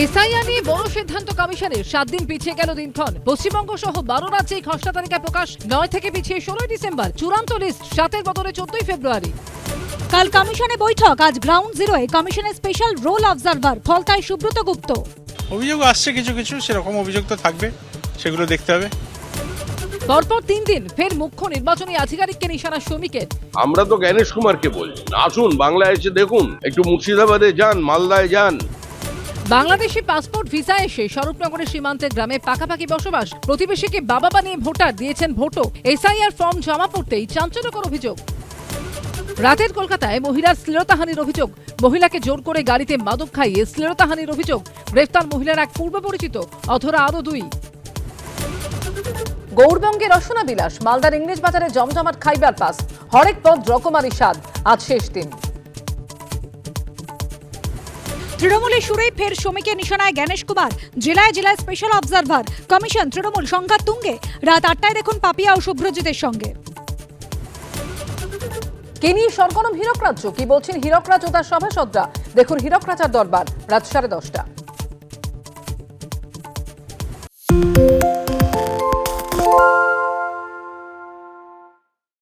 SIR নিয়ে বড় সিদ্ধান্ত কমিশনের। সাত দিন পিছিয়ে গেল দিনক্ষণ। পশ্চিমবঙ্গ সহ বারো রাজ্যে এই খসড়া তালিকা প্রকাশ নয় থেকে পিছিয়ে ষোলোই ডিসেম্বর। চূড়ান্ত লিস্ট সাতের বদলে চোদ্দই ফেব্রুয়ারি। কাল কমিশনে বৈঠক। আজ গ্রাউন্ড জিরোয় কমিশনের স্পেশাল রোল অবজারভার ফলতায় সুব্রত গুপ্ত। অভিযোগ আসছে কিছু কিছু সেরকম অভিযোগ তো থাকবে সেগুলো দেখতে হবে। পরপর তিন দিন ফের মুখ্য নির্বাচনী আধিকারিককে নিশানা শ্রমিকের। আমরা তো জ্ঞানেশ কুমারকে বলছি। আসুন বাংলায় এসে দেখুন। একটু মুর্শিদাবাদে যান মালদায় যান। বাংলাদেশি পাসপোর্ট ভিসা এসে স্বরূপনগরের সীমান্তের গ্রামে পাকাপাকি বসবাস প্রতিবেশীকে বাবা বানিয়ে ভোটার দিয়েছেন ভোটও। এসআইআর ফর্ম জমা পড়তেই চাঞ্চল্যকর অভিযোগ। রাতের কলকাতায় মহিলার শ্লীলতাহানির অভিযোগ। মহিলাকে জোর করে গাড়িতে মাদক খাইয়ে শ্লীলতাহানির অভিযোগ। গ্রেফতার মহিলার এক পূর্ব পরিচিত অথরা আরও দুই। গৌরবঙ্গে রসনা বিলাস মালদার ইংরেজ বাজারে জমজমাট খাইবার পাস। হরেক পদ রকমারি স্বাদ। আজ শেষ দিন। তৃণমূলের সুরে ফের শ্রমিকের নিশানায় জ্ঞানেশ কুমার। জেলায় জেলায় স্পেশাল অবজারভার কমিশন তৃণমূল সংঘাত তুঙ্গে। রাত আটটায় দেখুন পাপিয়া ও শুভ্রজিতের সঙ্গে। কে নিয়ে সরগরম হীরক রাজ্য কি বলছেন হীরক রাজ ও তার সভাসদরা? দেখুন হীরক রাজার দরবার, রাত সাড়ে দশটা।